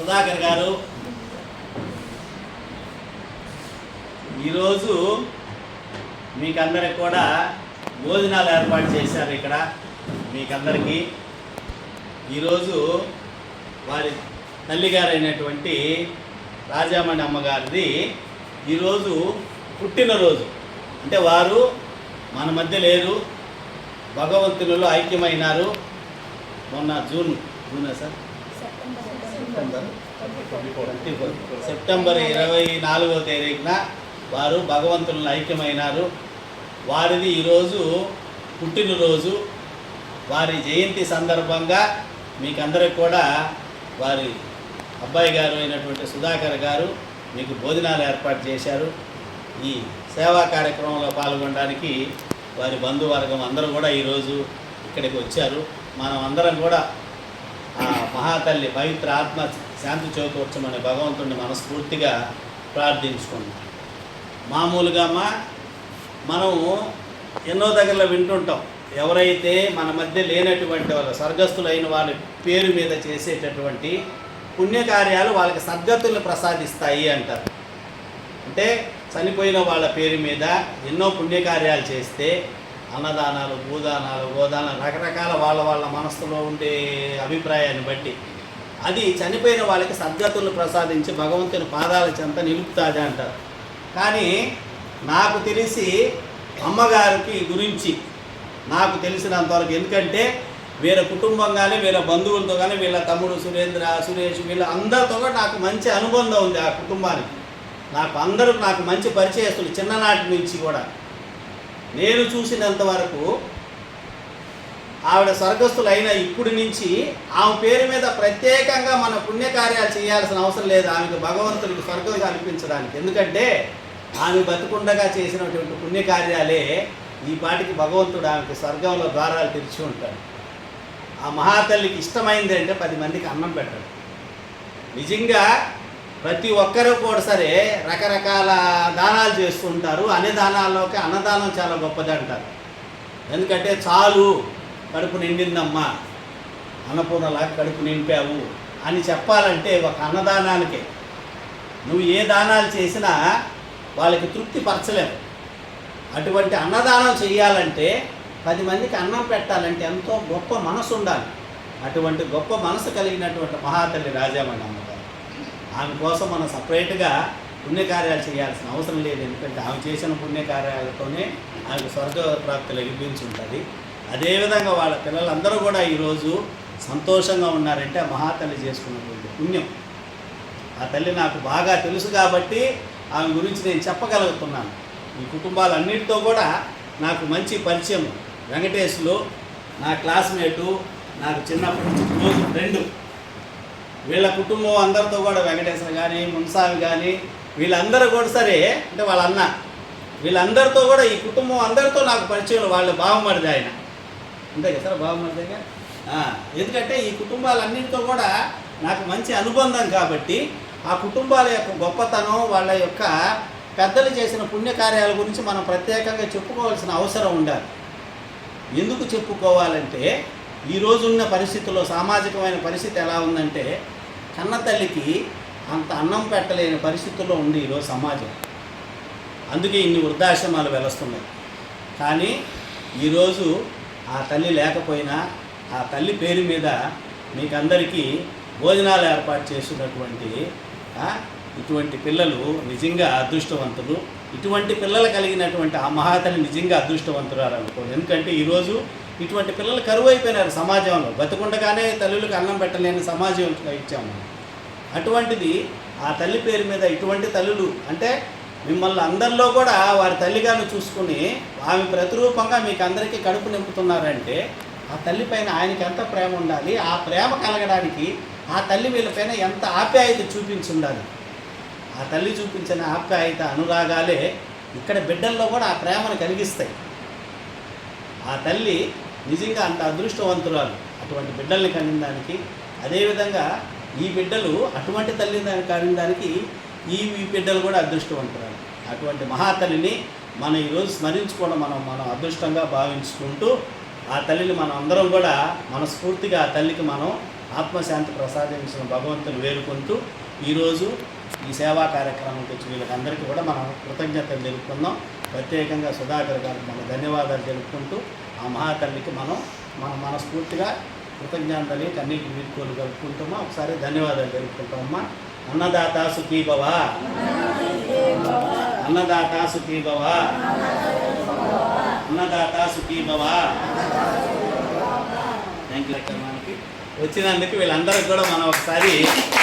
సుధాకర్ గారు. ఈరోజు మీకందరికి కూడా భోజనాలు ఏర్పాటు చేశారు ఇక్కడ మీకందరికీ. ఈరోజు వారి తల్లిగారైనటువంటి రాజామణి అమ్మగారిది ఈరోజు పుట్టినరోజు. అంటే వారు మన మధ్య లేరు భగవంతులలో ఐక్యమైనారు. మొన్న జూన్ జూనా సార్? సెప్టెంబర్. సెప్టెంబర్ ఇరవై నాలుగో తేదీన వారు భగవంతులను ఐక్యమైనారు. వారిది ఈరోజు పుట్టినరోజు. వారి జయంతి సందర్భంగా మీకందరికి కూడా వారి అబ్బాయి గారు అయినటువంటి సుధాకర్ గారు మీకు భోజనాలు ఏర్పాటు చేశారు. ఈ సేవా కార్యక్రమంలో పాల్గొనడానికి వారి బంధువర్గం అందరూ కూడా ఈరోజు ఇక్కడికి వచ్చారు. మనం అందరం కూడా మహాతల్లి పవిత్ర ఆత్మ శాంతి చేకూర్చమని భగవంతుడిని మనస్ఫూర్తిగా ప్రార్థించుకున్నాం మామూలుగా అమ్మా మనము ఎన్నో దగ్గరలో వింటుంటాం. ఎవరైతే మన మధ్య లేనటువంటి వాళ్ళు స్వర్గస్థులైన వాళ్ళ పేరు మీద చేసేటటువంటి పుణ్యకార్యాలు వాళ్ళకి సద్గతులను ప్రసాదిస్తాయి అంటారు. అంటే చనిపోయిన వాళ్ళ పేరు మీద ఎన్నో పుణ్యకార్యాలు చేస్తే అన్నదానాలు భూదానాలు గోదానాలు రకరకాల వాళ్ళ వాళ్ళ మనస్సులో ఉండే అభిప్రాయాన్ని బట్టి. అది చనిపోయిన వాళ్ళకి సద్గతులు ప్రసాదించి భగవంతుని పాదాల చెంత నిలుపుతాది అంటారు. కానీ నాకు తెలిసి అమ్మగారికి గురించి నాకు తెలిసినంతవరకు ఎందుకంటే వీళ్ళ కుటుంబం కానీ వీళ్ళ బంధువులతో కానీ వీళ్ళ తమ్ముడు సురేంద్ర సురేష్ వీళ్ళ అందరితో కూడా నాకు మంచి అనుబంధం ఉంది ఆ కుటుంబానికి. నాకు అందరూ నాకు మంచి పరిచయస్తులు చిన్ననాటి నుంచి కూడా. నేను చూసినంత వరకు ఆవిడ స్వర్గస్థులైన అయిన ఇప్పుడు నుంచి ఆమె పేరు మీద ప్రత్యేకంగా మన పుణ్యకార్యాలు చేయాల్సిన అవసరం లేదు. ఆమెకు భగవంతుడికి స్వర్గం కల్పించడానికి ఎందుకంటే ఆమె బతుకుండగా చేసినటువంటి పుణ్యకార్యాలే ఈ పాటికి భగవంతుడు ఆమెకి స్వర్గంలో ద్వారాలు తెరిచి ఉంటాడు. ఆ మహాతల్లికి ఇష్టమైంది అంటే పది మందికి అన్నం పెట్టడం. నిజంగా ప్రతి ఒక్కరూ కూడా సరే రకరకాల దానాలు చేస్తుంటారు. అన్ని దానాల్లోకి అన్నదానం చాలా గొప్పది అంటారు. ఎందుకంటే చాలు కడుపు నిండిందమ్మా అన్నపూర్ణలా కడుపు నింపావు అని చెప్పాలంటే ఒక అన్నదానానికే. నువ్వు ఏ దానాలు చేసినా వాళ్ళకి తృప్తి పరచలేవు. అటువంటి అన్నదానం చేయాలంటే పది మందికి అన్నం పెట్టాలంటే ఎంతో గొప్ప మనసు ఉండాలి అటువంటి గొప్ప మనసు కలిగినటువంటి మహాతల్లి రాజామణి ఆమె కోసం మనం సపరేట్గా పుణ్యకార్యాలు చేయాల్సిన అవసరం లేదు. ఎందుకంటే ఆమె చేసిన పుణ్యకార్యాలతోనే ఆమెకు స్వర్గ ప్రాప్తి లభించి ఉంటుంది అదేవిధంగా వాళ్ళ పిల్లలందరూ కూడా ఈరోజు సంతోషంగా ఉన్నారంటే ఆ మహాతల్లి చేసుకున్నటువంటి పుణ్యం. ఆ తల్లి నాకు బాగా తెలుసు కాబట్టి ఆమె గురించి నేను చెప్పగలుగుతున్నాను. ఈ కుటుంబాలన్నిటితో కూడా నాకు మంచి పరిచయం వెంకటేష్లో నా క్లాస్మేటు నాకు చిన్నప్పటి నుంచి క్లోజ్ ఫ్రెండ్. వీళ్ళ కుటుంబం అందరితో కూడా వెంకటేశ్వర కానీ మున్సామి కానీ వీళ్ళందరూ కూడా సరే అంటే వాళ్ళ అన్న. వీళ్ళందరితో కూడా ఈ కుటుంబం అందరితో నాకు పరిచయం వాళ్ళ బావమరిది ఆయన. అంతే కదా సార్ బావమరిదిగా ఎందుకంటే ఈ కుటుంబాలన్నింటితో కూడా నాకు మంచి అనుబంధం కాబట్టి ఆ కుటుంబాల యొక్క గొప్పతనం వాళ్ళ యొక్క పెద్దలు చేసిన పుణ్యకార్యాల గురించి మనం ప్రత్యేకంగా చెప్పుకోవాల్సిన అవసరం ఉండాలి. ఎందుకు చెప్పుకోవాలంటే ఈ రోజున్న పరిస్థితుల్లో సామాజికమైన పరిస్థితి ఎలా ఉందంటే కన్న తల్లికి అంత అన్నం పెట్టలేని పరిస్థితుల్లో ఉంది ఈరోజు సమాజం. అందుకే ఇన్ని వృద్ధాశ్రమాలు వెలుస్తున్నాయి. కానీ ఈరోజు ఆ తల్లి లేకపోయినా ఆ తల్లి పేరు మీద మీకందరికీ భోజనాలు ఏర్పాటు చేసినటువంటి ఇటువంటి పిల్లలు నిజంగా అదృష్టవంతులు. ఇటువంటి పిల్లలు కలిగినటువంటి ఆ మహాతల్లి నిజంగా అదృష్టవంతురాలు అనుకోండి. ఎందుకంటే ఈరోజు ఇటువంటి పిల్లలు కరువు అయిపోయినారు సమాజంలో. బతుకుండగానే తల్లులకు అన్నం పెట్టలేని సమాజం ఇచ్చాము. అటువంటిది ఆ తల్లి పేరు మీద ఇటువంటి తల్లులు అంటే మిమ్మల్ని అందరిలో కూడా వారి తల్లిగాను చూసుకుని ఆమె ప్రతిరూపంగా మీకు అందరికీ కడుపు నింపుతున్నారంటే ఆ తల్లి పైన ఆయనకి ఎంత ప్రేమ ఉండాలి? ఆ ప్రేమ కలగడానికి ఆ తల్లి వీళ్ళపైన ఎంత ఆప్యాయత చూపించి ఉండాలి ఆ తల్లి చూపించిన ఆప్యాయత అనురాగాలే ఇక్కడ బిడ్డల్లో కూడా ఆ ప్రేమను కలిగిస్తాయి. ఆ తల్లి నిజంగా అంత అదృష్టవంతురాలు. అటువంటి బిడ్డల్ని కనిన దానికి అదేవిధంగా ఈ బిడ్డలు అటువంటి తల్లిని కనిన దానికి ఈ ఈ బిడ్డలు కూడా అదృష్టవంతురాలు. అటువంటి మహాతల్లిని మనం ఈరోజు స్మరించుకోవడం మనం మనం అదృష్టంగా భావించుకుంటూ ఆ తల్లిని మనం అందరం కూడా మనస్ఫూర్తిగా ఆ తల్లికి మనం ఆత్మశాంతి ప్రసాదించిన భగవంతుని వేడుకుంటూ ఈరోజు ఈ సేవా కార్యక్రమంకి వచ్చి వీళ్ళకందరికీ కూడా మనం కృతజ్ఞతలు తెలుపుకుందాం. ప్రత్యేకంగా సుధాకర్ గారికి మన ధన్యవాదాలు తెలుపుకుంటూ ఆ మహాతల్లికి మనం మన మనస్ఫూర్తిగా కృతజ్ఞతలు కన్నీటి వీడుకోలు కలుపుకుంటామా ఒకసారి ధన్యవాదాలు తెలుపుకుంటామమ్మా అన్నదాత సుఖీభవ అన్నదాత సుఖీభవ అన్నదాత సుఖీభవ థ్యాంక్ యూ కార్యక్రమానికి వచ్చినందుకు వీళ్ళందరికీ కూడా మనం ఒకసారి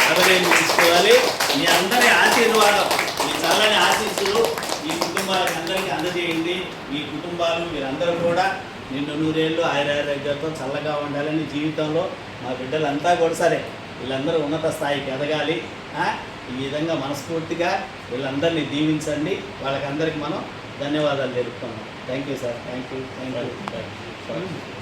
అభినందించుకోవాలి మీ అందరి ఆశీర్వాదం మీ చల్లని ఆశీస్సులు ఈ కుటుంబాలకు అందరికీ అందజేయండి. మీ కుటుంబాలు మీరందరూ కూడా నిండు నూరేళ్ళు ఆయురారోగ్యాలతో చల్లగా ఉండాలని జీవితంలో మా బిడ్డలంతా కూడా సరే. వీళ్ళందరూ ఉన్నత స్థాయికి ఎదగాలి? ఈ విధంగా మనస్ఫూర్తిగా వీళ్ళందరినీ దీవించండి. వాళ్ళకందరికీ మనం ధన్యవాదాలు తెలుపుతున్నాం. Thank you sir thank you thank you